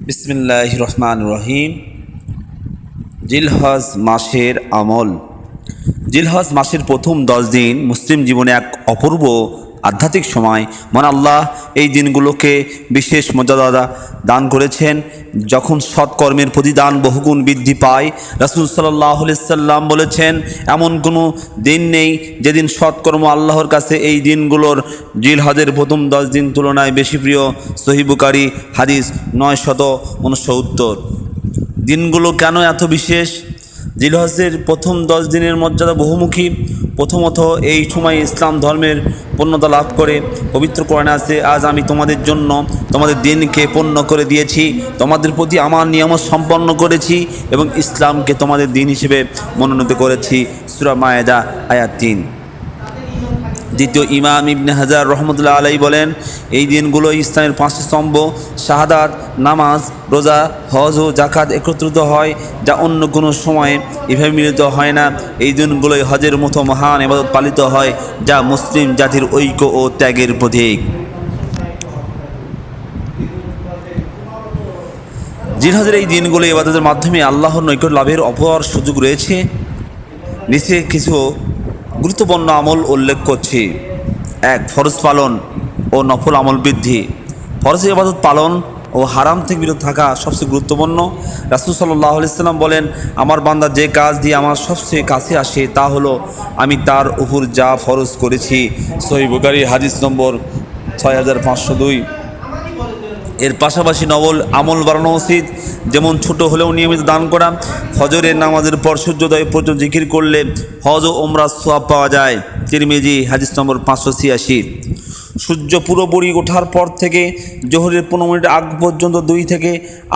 বিসমিল্লাহ রহমান রহিম জিলহজ মাসের আমল। জিলহজ মাসের প্রথম দশ দিন মুসলিম জীবনে এক অপূর্ব আধ্যাত্মিক সময় মন আল্লাহ এই দিনগুলোকে বিশেষ মর্যাদা দান করেছেন। যখন সৎকর্মের প্রতিদান বহুগুণ বৃদ্ধি পায়, রাসুল সাল্লাহ সাল্লাম বলেছেন, এমন কোনো দিন নেই যেদিন সৎকর্ম আল্লাহর কাছে এই দিনগুলোর জিলহজের প্রথম দশ দিন তুলনায় বেশি প্রিয়। সহিবুকারী হাদিস নয় শত উনসত্তর। দিনগুলো কেন এত বিশেষ? জিলহজের প্রথম দশ দিনের মর্যাদা বহুমুখী। প্রথমত এই সময় ইসলাম ধর্মের পূর্ণতা লাভ করে। পবিত্র কোরআনে আছে, আজ আমি তোমাদের জন্য তোমাদের দিনকে পূর্ণ করে দিয়েছি। তোমাদের প্রতি আমার নিয়ম সম্পন্ন করেছি এবং ইসলামকে তোমাদের দিন হিসেবে মনোনীত করেছি। সুরা মায়েদা, আয়াত তিন। দ্বিতীয় ইমাম ইবনে হাজার রহমতুল্লাহ আলাই বলেন, এই দিনগুলো ইসলামের পাঁচটি স্তম্ভ, শাহাদাত, নামাজ, রোজা, হজ ও জাকাত একত্রিত হয় যা অন্য কোনো সময়ে এভাবে মিলিত হয় না। এই দিনগুলোই হজের মতো মহান এবাদত পালিত হয় যা মুসলিম জাতির ঐক্য ও ত্যাগের প্রতীক। জিনহজের এই দিনগুলো এবাদতের মাধ্যমে আল্লাহর নৈকট লাভের অপর সুযোগ রয়েছে। নিচে কিছু গুরুত্বপূর্ণ আমল উল্লেখ করছি। এক, ফরজ পালন ও নফল আমল বৃদ্ধি। ফরজ ইবাদত পালন ও হারাম থেকে বিরত থাকা সবচেয়ে গুরুত্বপূর্ণ। রাসুল সাল্লাহ ইসলাম বলেন, আমার বান্দা যে কাজ দিয়ে আমার সবচেয়ে কাছে আসে তা হলো, আমি তার উপর যা ফরজ করেছি। সহি বুকারি হাদিস নম্বর ছয় হাজার পাঁচশো দুই। এর পাশাপাশি নবল আমল বাড়ানো উচিত। যেমন ছোট হলেও নিয়মিত দান করা, ফজরের নামাজের পর সূর্যোদয় পর্যন্ত জিকির করলে হজ ও ওমরা সোয়াব পাওয়া যায়। তিরমিজি, হাদিস নম্বর পাঁচশো ছিয়াশি। সূর্য পুরোপুরি ওঠার পর থেকে, জোহরের পনেরো মিনিট আগ পর্যন্ত দুই থেকে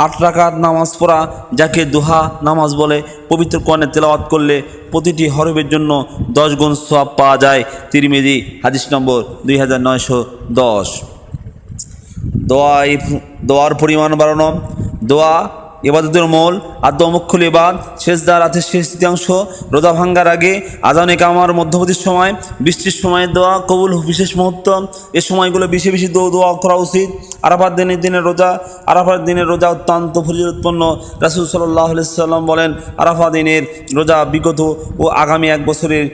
আট রাকাত নামাজ পড়া, যাকে দোহা নামাজ বলে, পবিত্র কোরআনে তেলাওয়াত করলে প্রতিটি হরফের জন্য দশ গুণ সোয়াব পাওয়া যায়। তিরমিজি, হাদিস নম্বর দুই হাজার নয়শো দশ। দোয়া দোয়ার পরিমাণ বাড়ানো। দোয়া এবাদতের মূল। মুখ্য এবাদ শেষ দ্বার রাতের শেষ তৃতীয়াংশ রোদা ভাঙ্গার আগে, আজানে কামার মধ্যবর্তী সময়, বৃষ্টির সময় দোয়া, কবুল বিশেষ মুহূর্ত, এ সময়গুলো বেশি বেশি দো দোয়া করা উচিত। আরাফার দিনের দিনের রোজা, আরাফার দিনের রোজা অত্যন্ত ফজিলতপূর্ণ রাসুল সাল্লাহ সাল্লাম বলেন, আরাফা দিনের রোজা বিগত ও আগামী এক বছরের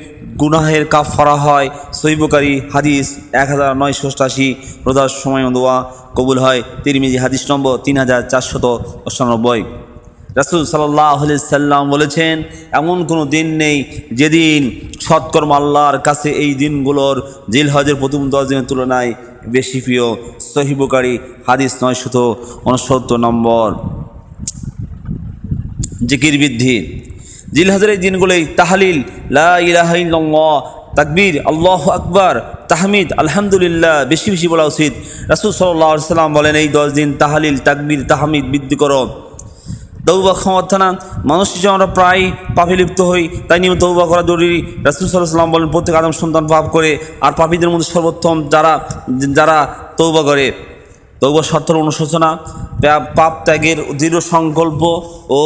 গুনাহের কাপ ফরা হয় সৈবকারী হাদিস এক হাজার নয়শো অষ্টাশি। রোজার সময় দোয়া কবুল হয়। তিরমিজি, হাদিস নম্বর তিন হাজার চারশত অষ্টানব্বই। রাসুল সাল্লাহ সাল্লাম বলেছেন, এমন কোনো দিন নেই যেদিন সৎকর্ম আল্লাহর কাছে এই দিনগুলোর জিল হজের প্রথম দশ দিনের তুলনায় বেশি প্রিয়। সহিবকারী হাদিস নয় শত উনসত্তর নম্বর। জিকির বৃদ্ধি। জিলহাজের এই দিনগুলোই তাহালিল, লা আল্লাহ আকবার, তাহমিদ, আলহামদুলিল্লাহ, বেশি বেশি বলা উচিত। রাসুল সাল্লাহ সাল্লাম বলেন, এই দশ দিন তাহালিল, তাকবীর, তাহমিদ বৃদ্ধি করো। তৌবা থানা মানুষটি যে আমরা প্রায় পাপে লিপ্ত হই, তাই নিয়ে তৌবা করা জরুরি। রাসুল বলেন, প্রত্যেক আদম সন্তান পাপ করে, আর পাপীদের মধ্যে সর্বোত্তম যারা যারা তৌবা করে তৌবা সত্তর অনুশোচনা পাপ ত্যাগের দৃঢ় সংকল্প ও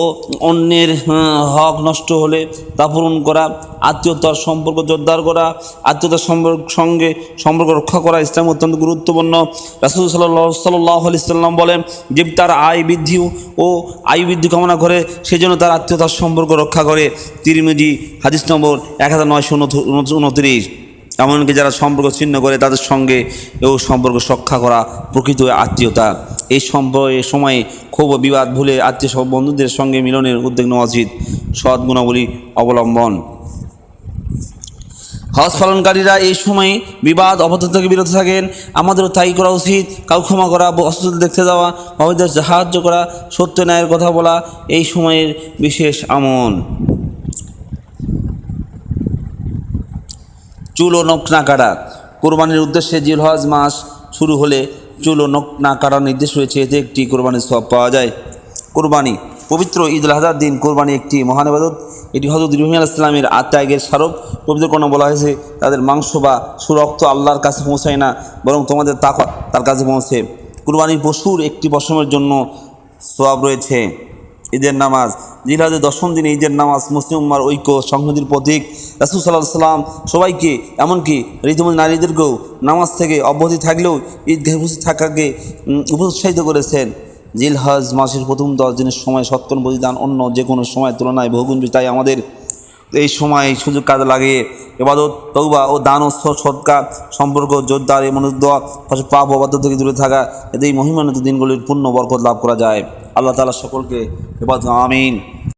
অন্যের হক নষ্ট হলে তা পূরণ করা, আত্মীয়তার সম্পর্ক জোরদার করা, আত্মীয়তার সম্পর্ক সঙ্গে সম্পর্ক রক্ষা করা ইসলাম অত্যন্ত গুরুত্বপূর্ণ। রাসুল সাল্লাহ সাল্লাহ সাল্লাম বলেন, যে তার আয় বৃদ্ধি ও আয় বৃদ্ধি কামনা করে সেজন্য তার আত্মীয়তার সম্পর্ক রক্ষা করে। তিরমিজি, হাদিস নম্বর এক হাজার নয়শো উনত্রিশ। এমনকি যারা সম্পর্ক ছিন্ন করে তাদের সঙ্গে এও সম্পর্ক রক্ষা করা প্রকৃত আত্মীয়তা। এই সম্পর্ক এই সময়ে ক্ষোভ বিবাদ ভুলে আত্মীয় সব বন্ধুদের সঙ্গে মিলনের উদ্যোগ নেওয়া উচিত। সৎ গুণাবলী অবলম্বন। হজ পালনকারীরা এই সময়ে বিবাদ অপরাধ থেকে বিরত থাকেন। আমাদেরও তাই করা উচিত। কাউ ক্ষমা করা অসুস্থ দেখতে যাওয়া, অবৈধ সাহায্য করা, সত্য ন্যায়ের কথা বলা, এই সময়ের বিশেষ আমল। চুল নখ না কাটা। কোরবানির উদ্দেশ্যে জিলহজ মাস শুরু হলে চুল নখ না কাটার নির্দেশ রয়েছে। এতে একটি কোরবানির সব পাওয়া যায়। কোরবানি, পবিত্র ঈদ আজহার দিন কোরবানি একটি মহান এটি হজরত ইব্রাহিম আলাহ ইসলামের আত্মাগের স্মারক পবিত্র কোনো বলা হয়েছে, তাদের মাংস বা সুরক্ত আল্লাহর কাছে পৌঁছায় না, বরং তোমাদের তাকওয়া তার কাছে পৌঁছে। কোরবানির পশুর একটি পশমের জন্য সোয়াব রয়েছে। ঈদের নামাজ। জিলহাজের দশম দিনে ঈদের নামাজ মুসলিম উম্মার ঐক্য, সংহতির প্রতীক। রাসুল সাল্লাহ সাল্লাম সবাইকে, এমনকি রীতিমতো নারীদেরকেও নামাজ থেকে অব্যাহতি থাকলেও ঈদগাহে উপস্থিত থাকাকে উৎসাহিত করেছেন। জিলহাজ মাসের প্রথম দশ দিনের সময় সৎকর্ম প্রতিদান অন্য যে কোনো সময়ের তুলনায় বহুগুণ তাই আমাদের এই সময় সুযোগ কাজে লাগিয়ে এবাদত তৌবা ও দান ও সৎকার সৎকা সম্পর্ক জোরদার এমন পাপ অবাধ্য থেকে দূরে থাকা এতে এই মহিমান্বিত দিনগুলির পূর্ণ বরকত লাভ করা যায়। আল্লাহ তালা সকলকে এবাদ আমিন।